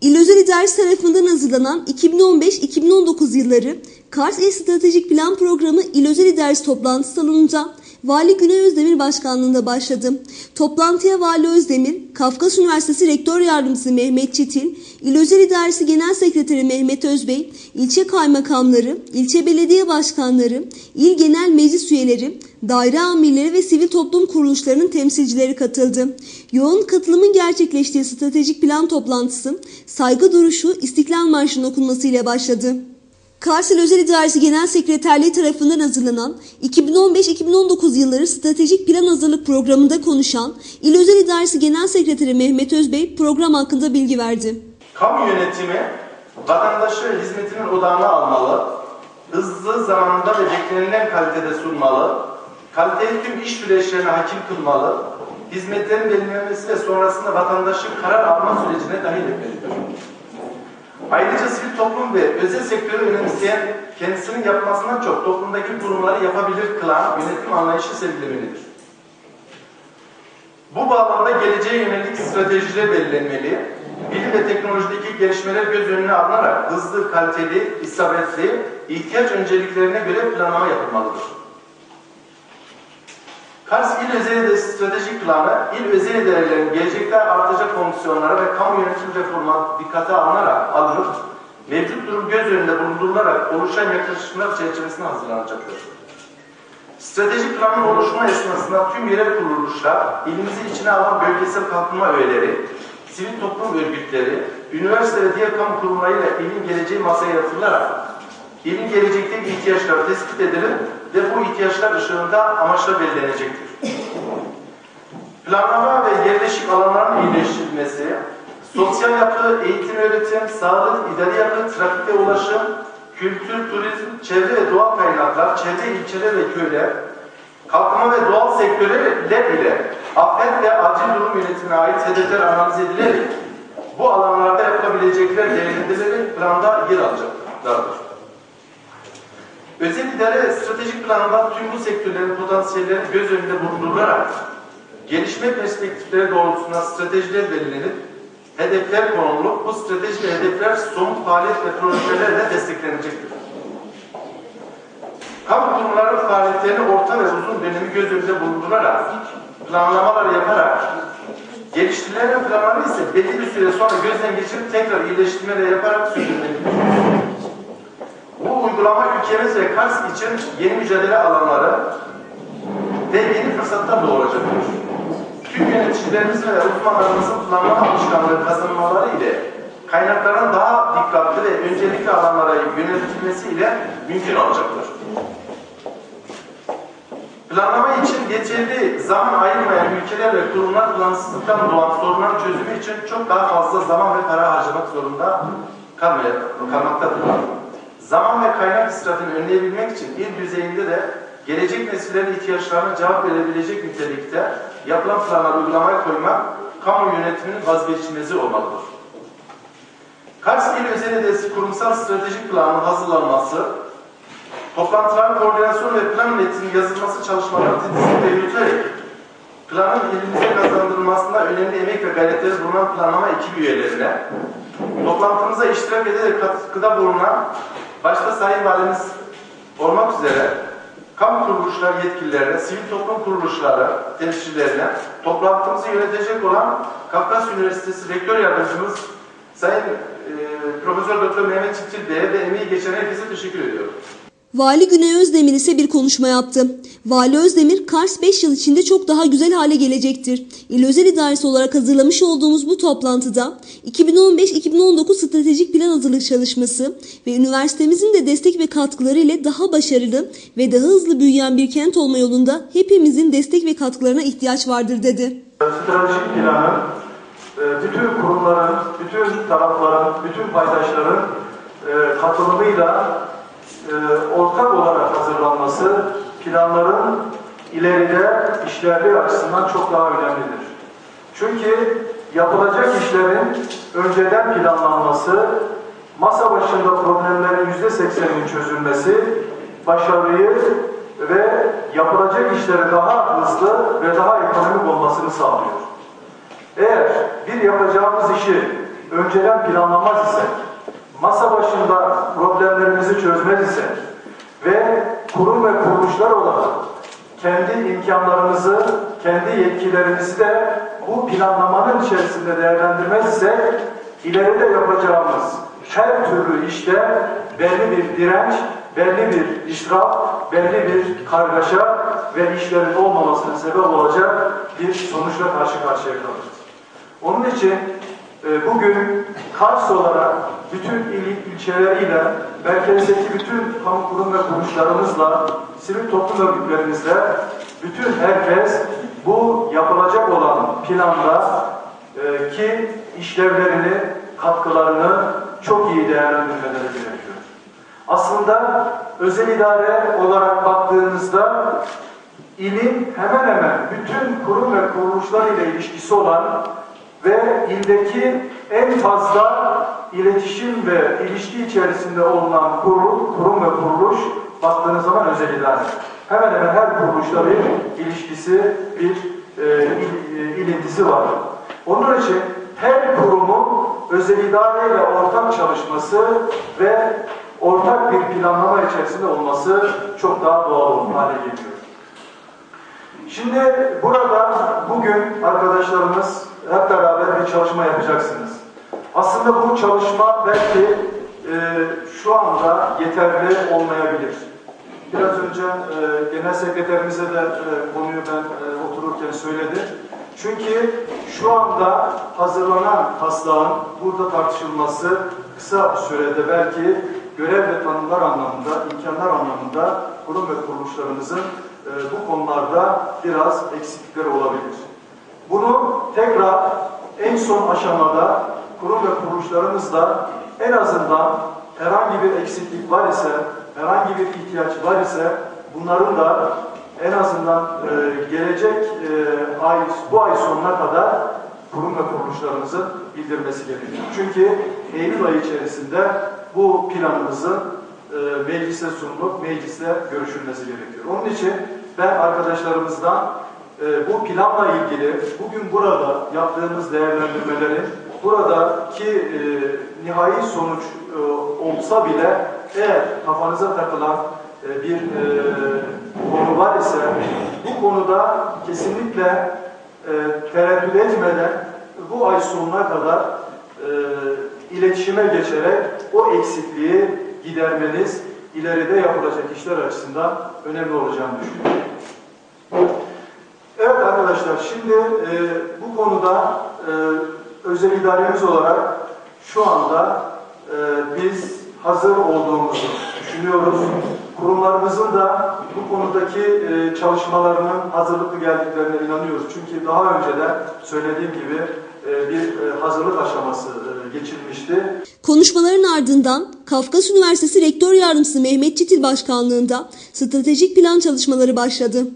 İl Özel İdaresi tarafından hazırlanan 2015-2019 yılları Kars İl Stratejik Plan Programı İl Özel İdaresi toplantısı salonunda Vali Güney Özdemir başkanlığında başladı. Toplantıya Vali Özdemir, Kafkas Üniversitesi Rektör Yardımcısı Mehmet Çetin, İl Özel İdaresi Genel Sekreteri Mehmet Özbey, ilçe kaymakamları, ilçe belediye başkanları, il genel meclis üyeleri, daire amirleri ve sivil toplum kuruluşlarının temsilcileri katıldı. Yoğun katılımın gerçekleştiği stratejik plan toplantısı saygı duruşu İstiklal Marşı'nın okunmasıyla başladı. Kars İl Özel İdaresi Genel Sekreterliği tarafından hazırlanan 2015-2019 yılları stratejik plan hazırlık programında konuşan İl Özel İdaresi Genel Sekreteri Mehmet Özbey program hakkında bilgi verdi. Kamu yönetimi vatandaşı hizmetinin odağına almalı, hızlı zamanında ve beklenilen kalitede sunmalı, kaliteli tüm iş süreçlerine hakim kılmalı, hizmetlerin belirlenmesi ve sonrasında vatandaşın karar alma sürecine dahil etmelidir. Ayrıca sivil toplum ve özel sektörü önemseyen kendisinin yapmasından çok toplumdaki kurumları yapabilir kılan yönetim anlayışı sergilemelidir. Bu bağlamda geleceğe yönelik stratejiler belirlenmeli, bilim ve teknolojideki gelişmeler göz önüne alınarak hızlı, kaliteli, isabetli, ihtiyaç önceliklerine göre planlama yapılmalıdır. Kars İl Özel Stratejik Planı, il özel idarelerin gelecekte artacak fonksiyonlara ve kamu yönetim reformuna dikkate alınarak alınıp, mevcut durum göz önünde bulundurularak oluşan yaklaşımlar çerçevesinde hazırlanacaktır. Stratejik planın oluşma esnasında tüm yerel kuruluşlar, ilimizi içine alan bölgesel kalkınma öğeleri, sivil toplum örgütleri, üniversite ve diğer kamu kurumlarıyla ilin geleceği masaya yatırılarak, ilin gelecekteki ihtiyaçlar tespit edilir ve bu ihtiyaçlar ışığında amaçlar belirlenecektir. Planlama ve yerleşik alanların iyileştirilmesi, sosyal yapı, eğitim öğretim, sağlık, idari yapı, trafik ve ulaşım, kültür, turizm, çevre ve doğal kaynaklar, çevre ilçeler ve köyler, kalkınma ve doğal sektörler ile afet ve acil durum yönetimine ait hedefler analiz edilerek bu alanlarda yapılabilecekler değerlendirilerek planda yer alacaklardır. Özel idare stratejik planında tüm bu sektörlerin potansiyelleri göz önünde bulundurularak gelişme perspektifleri doğrultusunda stratejiler belirlenip hedefler konulup bu strateji ve hedefler somut faaliyet ve projelerle desteklenecektir. Kamu kurumları faaliyetlerini orta ve uzun dönemi göz önünde bulundurarak planlamalar yaparak geliştirilen planları ise belli bir süre sonra gözden geçirip tekrar iyileştirmeler yaparak sürdürmelidir. Bu uygulama ülkemiz ve Kars için yeni mücadele alanları ve yeni fırsatlar doğuracaktır. Tüm yöneticilerimizin ve uzmanlarımızın planlama alışkanlığı kazanmaları ile kaynakların daha dikkatli ve öncelikli alanlara yöneltilmesi ile mümkün olacaktır. Planlama için yeterli zaman ayırmayan ülkeler ve kurumlar plansızlıktan doğan sorunların çözümü için çok daha fazla zaman ve para harcamak zorunda kalmaktadırlar. Zaman ve kaynak israfını önleyebilmek için il düzeyinde de gelecek nesillerin ihtiyaçlarına cevap verebilecek nitelikte yapılan planları uygulamaya koymak kamu yönetiminin vazgeçilmezi olmalıdır. Kars İl Özel İdaresi kurumsal stratejik planının hazırlanması, toplantıların koordinasyon ve plan metninin yazılması çalışmaları titizlikle yürüterek planın ilimize kazandırılmasında önemli emek ve gayretleri bulunan planlama ekibi üyelerine, toplantımıza iştirak ederek katkıda bulunan başta Sayın Valimiz olmak üzere kamu kuruluşları yetkililerine, sivil toplum kuruluşları temsilcilerine, toplantımızı yönetecek olan Kafkas Üniversitesi Rektör Yardımcımız Sayın e, Profesör Doktor Mehmet Çiftçil Bey'e ve emeği geçen herkese teşekkür ediyorum. Vali Güney Özdemir ise bir konuşma yaptı. Vali Özdemir, Kars 5 yıl içinde çok daha güzel hale gelecektir. İl Özel İdaresi olarak hazırlamış olduğumuz bu toplantıda 2015-2019 stratejik plan hazırlık çalışması ve üniversitemizin de destek ve katkıları ile daha başarılı ve daha hızlı büyüyen bir kent olma yolunda hepimizin destek ve katkılarına ihtiyaç vardır dedi. Stratejik planın e, bütün kurumların, bütün tarafların, bütün paydaşların e, katılımıyla e, ortak olarak hazırlanması planların ileride işlerliği açısından çok daha önemlidir. Çünkü yapılacak işlerin önceden planlanması, masa başında problemlerin yüzde sekseninin çözülmesi, başarıyı ve yapılacak işlerin daha hızlı ve daha ekonomik olmasını sağlıyor. Eğer bir yapacağımız işi önceden planlamaz isek, masa başında problemlerimizi çözmez isek ve kurum ve kuruluşlar olarak kendi imkanlarımızı, kendi yetkilerimizi de bu planlamanın içerisinde değerlendirmez isek ileride yapacağımız her türlü işte belli bir direnç, belli bir israf, belli bir kargaşa ve işlerin olmamasına sebep olacak bir sonuçla karşı karşıya kalırız. Onun için bugün Kars olarak bütün il, ilçeleriyle, merkezdeki bütün kamu kurum ve kuruluşlarımızla, sivil toplum örgütlerimizle bütün herkes bu yapılacak olan planda e, ki işlevlerini, katkılarını çok iyi değerlendirmeleri gerekiyor. Aslında özel idare olarak baktığımızda ilin hemen hemen bütün kurum ve kuruluşlar ile ilişkisi olan ve ildeki en fazla iletişim ve ilişki içerisinde olunan kurul, kurum ve kuruluş baktığınız zaman özel. Hemen hemen her kuruluşla bir ilişkisi, bir e, il, e, ilintisi var. Onun için her kurumun özel idare ile ortak çalışması ve ortak bir planlama içerisinde olması çok daha doğal hale geliyor. Şimdi burada bugün arkadaşlarımız hep beraber bir çalışma yapacaksınız. Aslında bu çalışma belki e, şu anda yeterli olmayabilir. Biraz önce e, genel sekreterimize de e, konuyu ben e, otururken söyledi. Çünkü şu anda hazırlanan taslağın burada tartışılması kısa sürede belki görev ve tanımlar anlamında, imkanlar anlamında kurum ve kuruluşlarımızın e, bu konularda biraz eksiklikleri olabilir. Bunu tekrar en son aşamada kurum ve kuruluşlarımızla en azından herhangi bir eksiklik var ise, herhangi bir ihtiyaç var ise bunların da en azından e, gelecek e, ay, bu ay sonuna kadar kurum ve kuruluşlarımızın bildirmesi gerekiyor. Çünkü Eylül ayı içerisinde bu planımızın e, meclise sunulup mecliste görüşülmesi gerekiyor. Onun için ben arkadaşlarımızdan e, bu planla ilgili bugün burada yaptığımız değerlendirmelerin buradaki e, nihai sonuç e, olsa bile eğer kafanıza takılan e, bir e, konu var ise bu konuda kesinlikle e, tereddüt etmeden bu ay sonuna kadar e, iletişime geçerek o eksikliği gidermeniz ileride yapılacak işler açısından önemli olacağını düşünüyorum. Arkadaşlar şimdi e, bu konuda e, özel idaremiz olarak şu anda e, biz hazır olduğumuzu düşünüyoruz. Kurumlarımızın da bu konudaki e, çalışmalarının hazırlıklı geldiklerine inanıyoruz. Çünkü daha önce de söylediğim gibi e, bir e, hazırlık aşaması e, geçilmişti. Konuşmaların ardından Kafkas Üniversitesi Rektör Yardımcısı Mehmet Çitil Başkanlığında stratejik plan çalışmaları başladı.